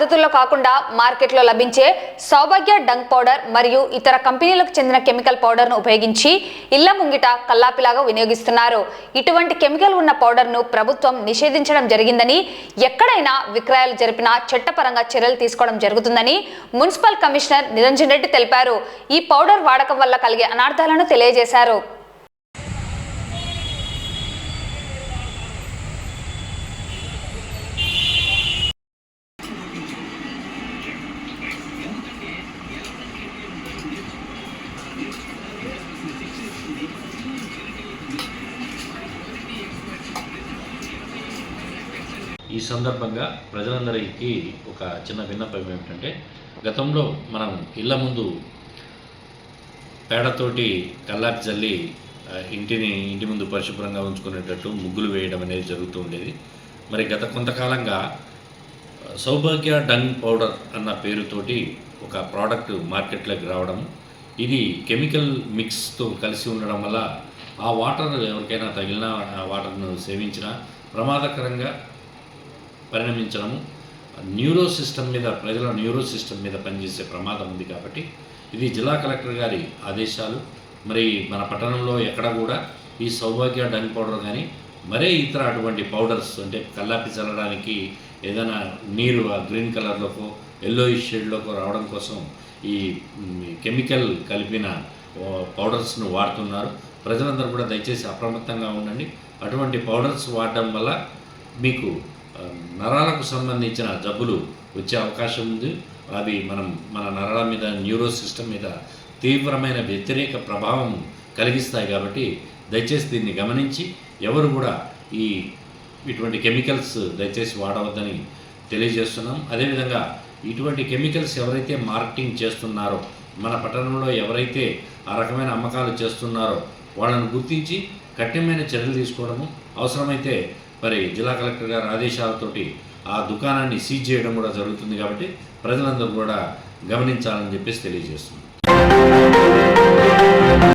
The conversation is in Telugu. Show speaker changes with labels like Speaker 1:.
Speaker 1: పద్ధతుల్లో కాకుండా మార్కెట్లో లభించే సౌభాగ్య డంగ్ పౌడర్ మరియు ఇతర కంపెనీలకు చెందిన కెమికల్ పౌడర్ను ఉపయోగించి ఇళ్ళ ముంగిట కల్లాపిలాగా వినియోగిస్తున్నారు. ఇటువంటి కెమికల్ ఉన్న పౌడర్ను ప్రభుత్వం నిషేధించడం జరిగిందని ఎక్కడైనా విక్రయాలు జరిపినా చట్టపరంగా చర్యలు తీసుకోవడం జరుగుతుందని మున్సిపల్ కమిషనర్ నిరంజన్ రెడ్డి తెలిపారు. ఈ పౌడర్ వాడకం వల్ల కలిగే అనార్థాలను తెలియజేశారు.
Speaker 2: ఈ సందర్భంగా ప్రజలందరికీ ఒక చిన్న విన్నపం ఏమిటంటే గతంలో మనం ఇళ్ళ ముందు పేడతోటి కల్లాపి చల్లి ఇంటిని ఇంటి ముందు పరిశుభ్రంగా ఉంచుకునేటట్టు ముగ్గులు వేయడం అనేది జరుగుతూ ఉండేది. మరి గత కొంతకాలంగా సౌభాగ్య డంగ్ పౌడర్ అన్న పేరుతోటి ఒక ప్రోడక్ట్ మార్కెట్లోకి రావడం ఇది కెమికల్ మిక్స్తో కలిసి ఉండడం వల్ల ఆ వాటర్ ఎవరికైనా తగిలిన ఆ వాటర్ను సేవించినా ప్రమాదకరంగా పరిణమించడము. న్యూరో సిస్టమ్ మీద ప్రజల న్యూరో సిస్టమ్ మీద పనిచేసే ప్రమాదం ఉంది కాబట్టి ఇది జిల్లా కలెక్టర్ గారి ఆదేశాలు. మరి మన పట్టణంలో ఎక్కడ కూడా ఈ సౌభాగ్య డంగ్ పౌడర్ కానీ మరే ఇతర అటువంటి పౌడర్స్ అంటే కల్లాపి చల్లడానికి ఏదైనా నీరు ఆ గ్రీన్ కలర్లోకో ఎల్లో షేడ్లోకో రావడం కోసం ఈ కెమికల్ కలిపిన పౌడర్స్ను వాడుతున్నారు. ప్రజలందరూ కూడా దయచేసి అప్రమత్తంగా ఉండండి. అటువంటి పౌడర్స్ వాడడం వల్ల మీకు నరాలకు సంబంధించిన జబ్బులు వచ్చే అవకాశం ఉంది. అవి మనం మన నరాల మీద న్యూరో సిస్టమ్ మీద తీవ్రమైన వ్యతిరేక ప్రభావం కలిగిస్తాయి కాబట్టి దయచేసి దీన్ని గమనించి ఎవరు కూడా ఈ ఇటువంటి కెమికల్స్ దయచేసి వాడవద్దని తెలియజేస్తున్నాం. అదేవిధంగా ఇటువంటి కెమికల్స్ ఎవరైతే మార్కెటింగ్ చేస్తున్నారో మన పట్టణంలో ఎవరైతే ఆ రకమైన అమ్మకాలు చేస్తున్నారో వాళ్ళను గుర్తించి కఠినమైన చర్యలు తీసుకోవడము అవసరమైతే మరి జిల్లా కలెక్టర్ గారి ఆదేశాలతోటి ఆ దుకాణాన్ని సీజ్ చేయడం కూడా జరుగుతుంది కాబట్టి ప్రజలందరూ కూడా గమనించాలని చెప్పేసి తెలియజేస్తుంది